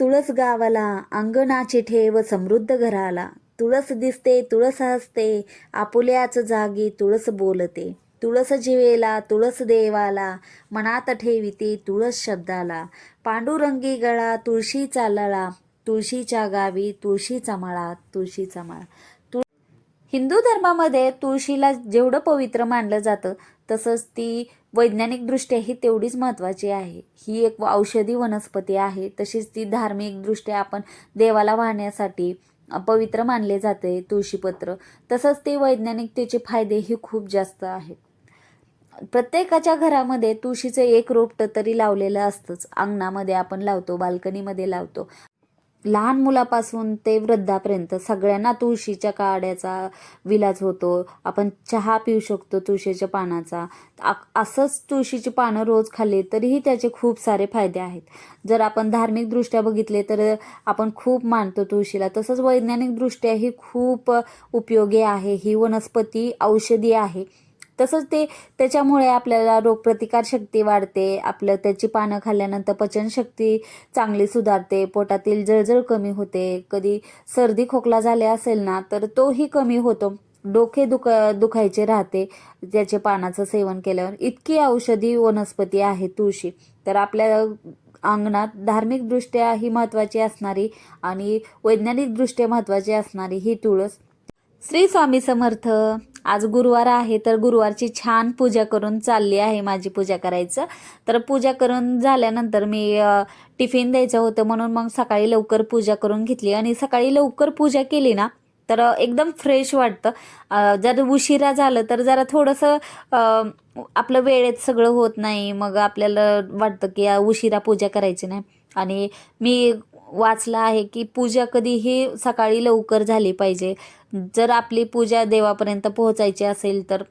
तुळस गावाला अंगणाची ठेव समृद्ध घराला. तुळस दिसते तुळस हसते आपुल्याच जागी तुळस बोलते. तुळस जीवेला तुळस देवाला मनात ठेविते तुळस शब्दाला. पांडुरंगी गळा तुळशीचा लळा तुळशीच्या गावी तुळशीचा मळा तुळशीचा मळा. हिंदू धर्मामध्ये तुळशीला जेवढं पवित्र मानलं जातं तसंच ती वैज्ञानिकदृष्ट्याही तेवढीच महत्त्वाची आहे. ही एक औषधी वनस्पती आहे तशीच ती धार्मिकदृष्ट्या आपण देवाला वाहण्यासाठी पवित्र मानले जाते तुळशीपत्र तसंच ते वैज्ञानिकतेचे फायदेही खूप जास्त आहेत. प्रत्येकाच्या घरामध्ये तुळशीचं एक रोपटं तरी लावलेलं असतंच. अंगणामध्ये आपण लावतो बाल्कनीमध्ये लावतो. लहान मुलापासून ते वृद्धापर्यंत सगळ्यांना तुळशीच्या काड्याचा विलाज होतो. आपण चहा पिऊ शकतो तुळशीच्या पानाचा. आ- असंच तुळशीची पानं रोज खाल्ली तरीही त्याचे खूप सारे फायदे आहेत. जर आपण धार्मिकदृष्ट्या बघितले तर आपण खूप मानतो तुळशीला. तसंच वैज्ञानिकदृष्ट्याही खूप उपयोगी आहे. ही वनस्पती औषधी आहे. तसंच ते त्याच्यामुळे आपल्याला रोगप्रतिकारशक्ती वाढते. आपलं त्याची पानं खाल्ल्यानंतर पचनशक्ती चांगली सुधारते. पोटातील जळजळ कमी होते. कधी सर्दी खोकला झाले असेल ना तर तोही कमी होतो. डोके दुख दुखायचे राहते त्याचे पानाचं सेवन केल्यावर. इतकी औषधी वनस्पती आहे तुळशी. तर आपल्या अंगणात धार्मिकदृष्ट्या ही महत्त्वाची असणारी आणि वैज्ञानिकदृष्ट्या महत्त्वाची असणारी ही तुळस. श्री स्वामी समर्थ. आज गुरुवार आहे तर गुरुवारची छान पूजा करून चालली आहे माझी पूजा करायचं. तर पूजा करून झाल्यानंतर मी टिफिन द्यायचं होतं म्हणून मग सकाळी लवकर पूजा करून घेतली. आणि सकाळी लवकर पूजा केली ना तर एकदम फ्रेश वाटतं. जर उशिरा झालं तर जरा थोडंसं आपलं वेळेत सगळं होत नाही. मग आपल्याला वाटतं की उशिरा पूजा करायची नाही. आणि मी वाचलं आहे की पूजा कधीही सकाळी लवकर झाली पाहिजे. जर आपली पूजा देवापर्यंत पोहोचायची असेल तर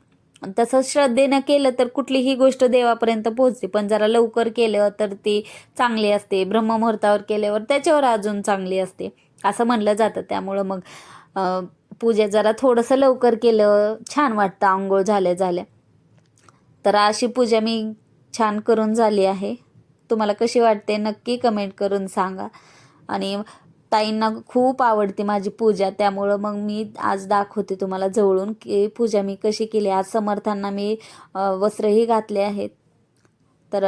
तसं श्रद्धेनं केलं तर कुठलीही गोष्ट देवापर्यंत पोहोचते. पण जरा लवकर केलं तर ती चांगली असते. ब्रह्ममुहूर्तावर केल्यावर त्याच्यावर अजून चांगली असते. असं म्हणलं जातं. त्यामुळं मग पूजा जरा थोडंसं लवकर केलं छान वाटतं. आंघोळ झाल्या झाल्या. तर अशी पूजा मी छान करून झाली आहे. तुम्हाला कशी वाटते नक्की कमेंट करून सांगा. आणि ताईंना खूप आवडते माझी पूजा. त्यामुळं मग मी आज दाखवते तुम्हाला जवळून की पूजा मी कशी केली. आज समर्थांना मी वस्त्रही घातले आहेत. तर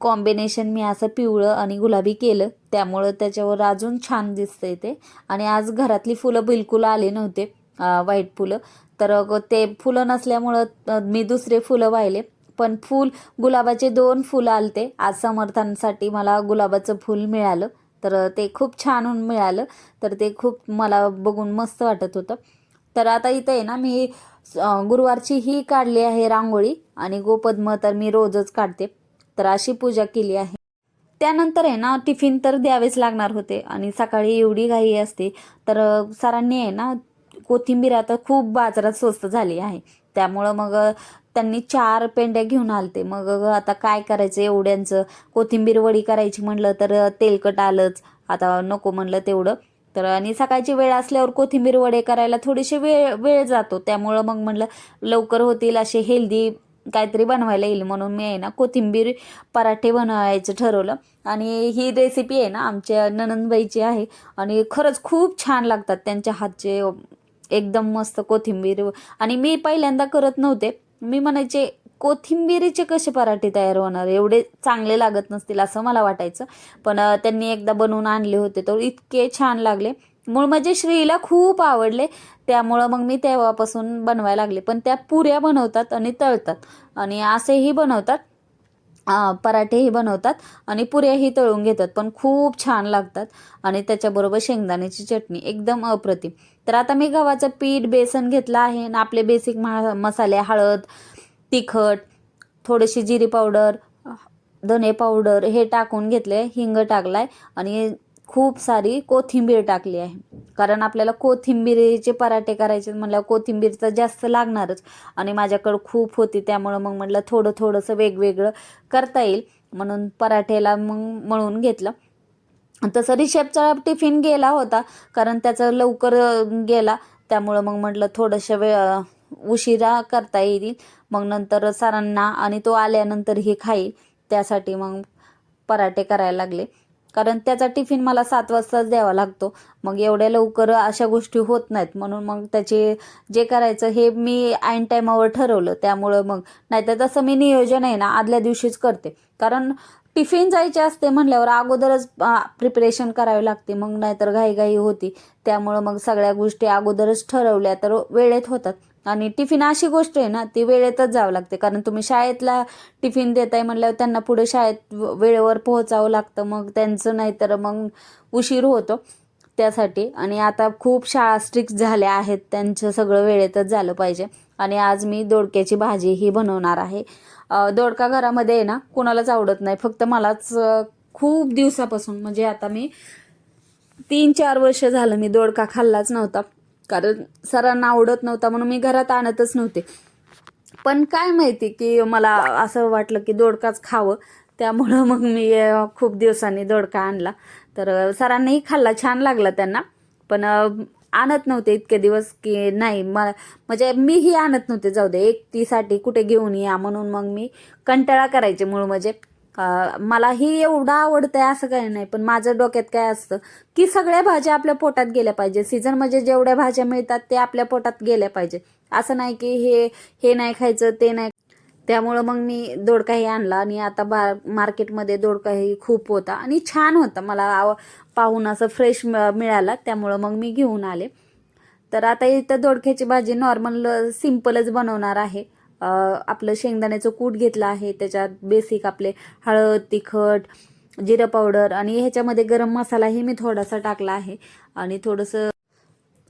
कॉम्बिनेशन मी असं पिवळं आणि गुलाबी केलं. त्यामुळं त्याच्यावर अजून छान दिसतंय ते. आणि आज घरातली फुलं बिलकुल आले नव्हते व्हाईट फुलं. तर ते फुलं नसल्यामुळं मी दुसरे फुलं वाहिले. पण फूल गुलाबाचे दोन फुलं आलते. आज समर्थांसाठी मला गुलाबाचं फूल मिळालं. तर ते खूप छान मिळालं. तर ते खूप मला बघून मस्त वाटत होतं. तर आता इथं आहे ना मी गुरुवारची ही काढली आहे रांगोळी आणि गोपद्म तर मी रोजच काढते. तर अशी पूजा केली आहे. त्यानंतर आहे ना टिफिन तर द्यावेच लागणार होते आणि सकाळी एवढी घाई असते. तर सरांनी आहे ना कोथिंबीर आता खूप बाजारात स्वस्त झाली आहे. त्यामुळं मग त्यांनी चार पेंड्या घेऊन आलते. मग आता काय करायचं? एवढ्यांचं कोथिंबीर वडी करायची म्हणलं तर तेलकट आलंच. आता नको म्हणलं तेवढं. तर आणि सकाळची वेळ असल्यावर कोथिंबीर वडे करायला थोडीशी वेळ वेळ जातो. त्यामुळं मग म्हणलं लवकर होतील असे हेल्दी काहीतरी बनवायला येईल म्हणून मी आहे ना कोथिंबीर पराठे बनवायचं ठरवलं. आणि ही रेसिपी आहे ना आमच्या ननंदबाईची आहे. आणि खरंच खूप छान लागतात त्यांच्या हातचे एकदम मस्त कोथिंबीर. आणि मी पहिल्यांदा करत नव्हते. मी म्हणायचे कोथिंबीरीचे कसे पराठे तयार होणार? एवढे चांगले लागत नसतील असं मला वाटायचं. पण त्यांनी एकदा बनवून आणले होते तर इतके छान लागले. मूळ म्हणजे श्रीला खूप आवडले. त्यामुळं मग मी तेव्हापासून बनवायला लागले. पण त्या पुऱ्या बनवतात आणि तळतात आणि असेही बनवतात. पराठेही बनवतात आणि पुऱ्याही तळून घेतात पण खूप छान लागतात. आणि त्याच्याबरोबर शेंगदाण्याची चटणी एकदम अप्रतिम. तर आता मी गव्हाचं पीठ बेसन घेतलं आहे आणि आपले बेसिक महा मसाले हळद तिखट थोडीशी जिरी पावडर धने पावडर हे टाकून घेतले हिंग टाकलाय आणि खूप सारी कोथिंबीर टाकली आहे. कारण आपल्याला कोथिंबीरीचे पराठे करायचे म्हटल्यावर कोथिंबीर तर जास्त लागणारच. आणि माझ्याकडं खूप होती त्यामुळं मग म्हटलं थोडं थोडंसं वेगवेगळं करता येईल. म्हणून पराठेला मग मळून घेतलं. तसं रिशेपचा टिफिन गेला होता कारण त्याचा लवकर गेला. त्यामुळं मग म्हटलं थोडंसं वे उशिरा करता येईल. मग नंतर सरांना आणि तो आल्यानंतर हे खाईल. त्यासाठी मग पराठे करायला लागले. कारण त्याचा टिफिन मला सात वाजताच द्यावा लागतो. मग एवढ्या लवकर अशा गोष्टी होत नाहीत. म्हणून मग त्याचे जे करायचं हे मी ऐन टायमावर ठरवलं. त्यामुळं मग नाहीतर तसं मी नियोजन आहे ना आदल्या दिवशीच करते. कारण टिफिन जायचे असते म्हणल्यावर अगोदरच प्रिपरेशन करावी लागते. मग नाहीतर घाईघाई होती. त्यामुळं मग सगळ्या गोष्टी अगोदरच ठरवल्या तर वेळेत होतात. आणि टिफिन अशी गोष्ट आहे ना ती वेळेतच जावं लागते. कारण तुम्ही शाळेतला टिफिन देताय म्हणल्यावर त्यांना पुढे शाळेत वेळेवर पोहोचावं लागतं. मग त्यांचं नाहीतर मग उशीर होतो त्यासाठी. आणि आता खूप शाळा स्ट्रिक्ट झाल्या आहेत. त्यांचं सगळं वेळेतच झालं पाहिजे. आणि आज मी दोडक्याची भाजी ही बनवणार आहे. दोडका घरामध्ये आहे ना कोणालाच आवडत नाही. फक्त मलाच खूप दिवसापासून म्हणजे आता मी तीन चार वर्ष झालं मी दोडका खाल्लाच नव्हता. कारण सरांना आवडत नव्हता म्हणून मी घरात आणतच नव्हते. पण काय माहिती की मला असं वाटलं की दोडकाच खावं. त्यामुळं मग मी खूप दिवसांनी दोडका आणला. तर सरांनीही खाल्ला छान लागला त्यांना. पण आणत नव्हते इतके दिवस की नाही म म्हणजे मीही आणत नव्हते जाऊ दे एकटीसाठी कुठे घेऊन या म्हणून मग मी कंटाळा करायचे मूळ म्हणजे. अ, मलाही एवढं आवडतं आहे असं काही नाही पण माझं डोक्यात काय असतं की सगळ्या भाज्या आपल्या पोटात गेल्या पाहिजे. सीझन म्हणजे जेवढ्या भाज्या मिळतात ते आपल्या पोटात गेल्या पाहिजे. असं नाही की हे हे नाही खायचं ते नाही. त्यामुळं मग मी दोडकाही आणला आणि आता बा मार्केटमध्ये दोडकाही खूप होता आणि छान होता. मला आव पाहून असं फ्रेश मिळाला त्यामुळं मग मी घेऊन आले. तर आता इथं दोडक्याची भाजी नॉर्मल सिम्पलच बनवणार आहे. आपलं शेंगदाण्याचं कूट घेतलं आहे त्याच्यात बेसिक आपले हळद तिखट जिरं पावडर आणि ह्याच्यामध्ये गरम मसालाही मी थोडासा टाकला आहे. आणि थोडंसं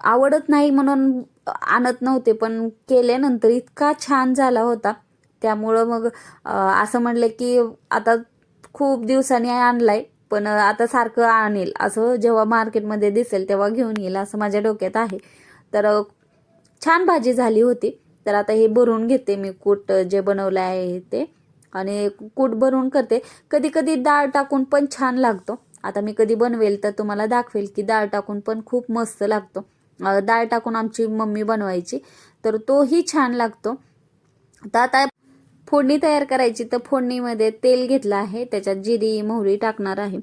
आवडत नाही म्हणून आणत नव्हते पण केल्यानंतर इतका छान झाला होता. त्यामुळं मग असं म्हणलं की आता खूप दिवसांनी आणलाय पण आता सारखं आणेल. असं जेव्हा मार्केटमध्ये दिसेल तेव्हा घेऊन येईल असं माझ्या डोक्यात आहे. तर छान भाजी झाली होती. तर आता हे भरून घेते मी कूट जे बनवलं आहे ते. आणि कूट भरून करते. कधी कधी डाळ टाकून पण छान लागतो. आता मी कधी बनवेल तर तुम्हाला दाखवेल की डाळ टाकून पण खूप मस्त लागतो. डाळ टाकून आमची मम्मी बनवायची. तर तोही छान लागतो. तर आता फोडणी तयार करायची. तर फोडणीमध्ये तेल घेतलं आहे. त्याच्यात जिरी मोहरी टाकणार आहे.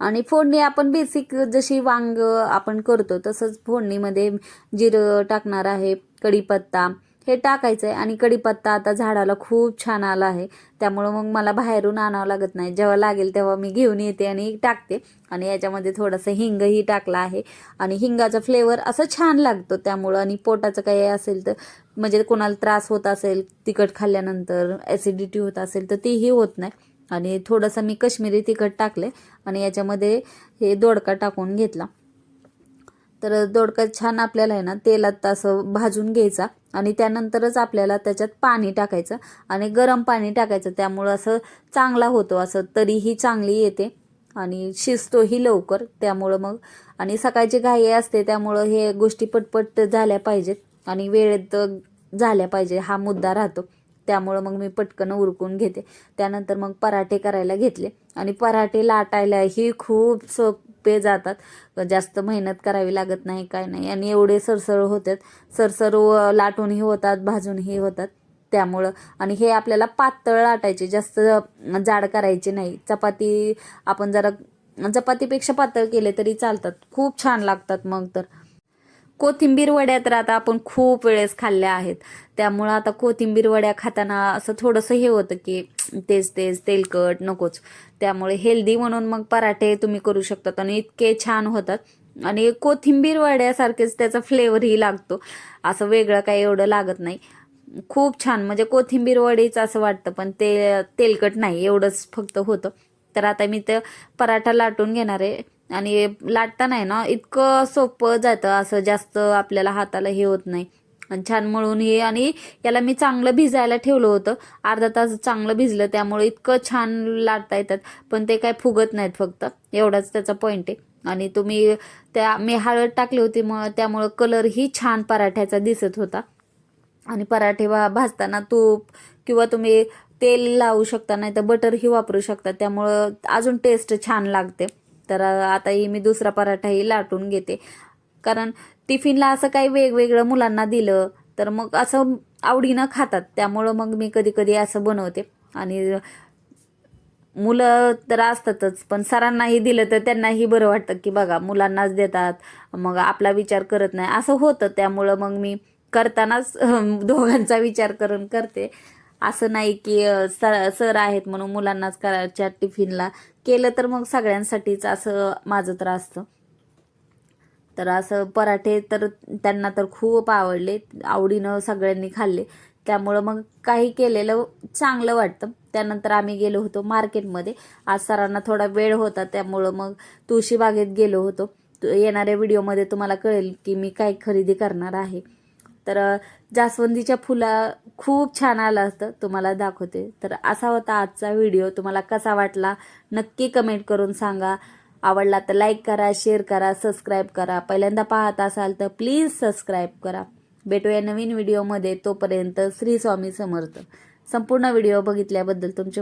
आणि फोडणी आपण बेसिक जशी वांग आपण करतो तसंच फोडणीमध्ये जिरं टाकणार आहे कढीपत्ता हे टाकायचं आहे आणि कढीपत्ता आता झाडाला खूप छान आला आहे. त्यामुळं मग मला बाहेरून आणावं लागत नाही. जेव्हा लागेल तेव्हा मी घेऊन येते आणि टाकते. आणि याच्यामध्ये थोडंसं हिंगही टाकला आहे. आणि हिंगाचा फ्लेवर असं छान लागतो त्यामुळं. आणि पोटाचं काही असेल तर म्हणजे कोणाला त्रास होत असेल तिखट खाल्ल्यानंतर ॲसिडिटी होत असेल तर तीही होत नाही. आणि थोडंसं मी कश्मीरी तिखट टाकले आणि याच्यामध्ये हे दोडका टाकून घेतला. तर दोडका छान आपल्याला आहे ना तेलात असं भाजून घ्यायचा आणि त्यानंतरच आपल्याला त्याच्यात पाणी टाकायचं आणि गरम पाणी टाकायचं. त्यामुळं असं चांगला होतो असं तरीही चांगली येते आणि शिजतोही लवकर. त्यामुळं मग आणि सकाळची घाई असते त्यामुळं हे गोष्टी पटपट झाल्या पाहिजेत आणि वेळेत झाल्या पाहिजे हा मुद्दा राहतो. त्यामुळं मग मी पटकन उरकून घेते. त्यानंतर मग पराठे करायला घेतले आणि पराठे लाटायलाही खूप सोपे जातात. जास्त मेहनत करावी लागत नाही काय नाही. आणि एवढे सरसर होतात. सरसर व लाटूनही होतात भाजूनही होतात. त्यामुळं आणि हे आपल्याला पातळ लाटायचे जास्त जाड करायचे नाही. चपाती आपण जरा चपातीपेक्षा पातळ केले तरी चालतात. खूप छान लागतात मग तर. कोथिंबीर वड्या तर आता आपण खूप वेळेस खाल्ल्या आहेत. त्यामुळं आता कोथिंबीर वड्या खाताना असं थोडंसं हे होतं की तेच तेच तेलकट नकोच. त्यामुळे हेल्दी म्हणून मग पराठे तुम्ही करू शकतात आणि इतके छान होतात. आणि कोथिंबीर वड्यासारखेच त्याचा फ्लेवरही लागतो. असं वेगळं काही एवढं लागत नाही. खूप छान. म्हणजे कोथिंबीर वडीच असं वाटतं पण ते तेलकट नाही. एवढंच फक्त होतं. तर आता मी ते पराठा लाटून घेणार आहे. आणि लाटताना आहे ना इतकं सोपं जातं असं जास्त आपल्याला हाताला हे होत नाही. आणि छान मळून हे आणि याला मी चांगलं भिजायला ठेवलं होतं. अर्धा तास चांगलं भिजलं त्यामुळे इतकं छान लाटता येतात. पण ते काय फुगत नाहीत फक्त. एवढाच त्याचा पॉईंट आहे. आणि तुम्ही त्या मी हळद टाकली होती मग त्यामुळं कलरही छान पराठ्याचा दिसत होता. आणि पराठे भा भाजताना तूप किंवा तुम्ही तेल लावू शकता नाही तर बटरही वापरू शकता. त्यामुळं अजून टेस्ट छान लागते. तर आताही मी दुसरा पराठाही लाटून घेते. कारण टिफिनला असं काही वेगवेगळं मुलांना दिलं तर मग असं आवडीनं खातात. त्यामुळं मग मी कधी कधी असं बनवते. आणि मुलं तर असतातच पण सरांनाही दिलं तर त्यांनाही बरं वाटतं की बघा मुलांनाच देतात मग आपला विचार करत नाही. असं होतं. त्यामुळं मग मी करतानाच दोघांचा विचार करून करते. असं नाही की सर सर आहेत म्हणून मुलांनाच करायच्या टिफिनला. केलं तर मग सगळ्यांसाठीच असं माझं तर असतं. तर असं पराठे तर त्यांना तर खूप आवडले आवडीनं सगळ्यांनी खाल्ले. त्यामुळं मग काही केलेलं चांगलं वाटतं. त्यानंतर आम्ही गेलो होतो मार्केटमध्ये. आज सरांना थोडा वेळ होता त्यामुळं मग तुळशीबागेत गेलो होतो. येणाऱ्या व्हिडिओमध्ये तुम्हाला कळेल की मी काय खरेदी करणार आहे. तर जास्वंदीच्या फुला खूप छान आलं असतं. तुम्हाला दाखवते. तर असा होता आजचा व्हिडिओ. तुम्हाला कसा वाटला नक्की कमेंट करून सांगा. आवडला तर लाईक करा शेअर करा सबस्क्राईब करा. पहिल्यांदा पाहत असाल तर प्लीज सबस्क्राईब करा. भेटूया नवीन व्हिडिओमध्ये. तोपर्यंत श्री स्वामी समर्थ. संपूर्ण व्हिडिओ बघितल्याबद्दल तुमचे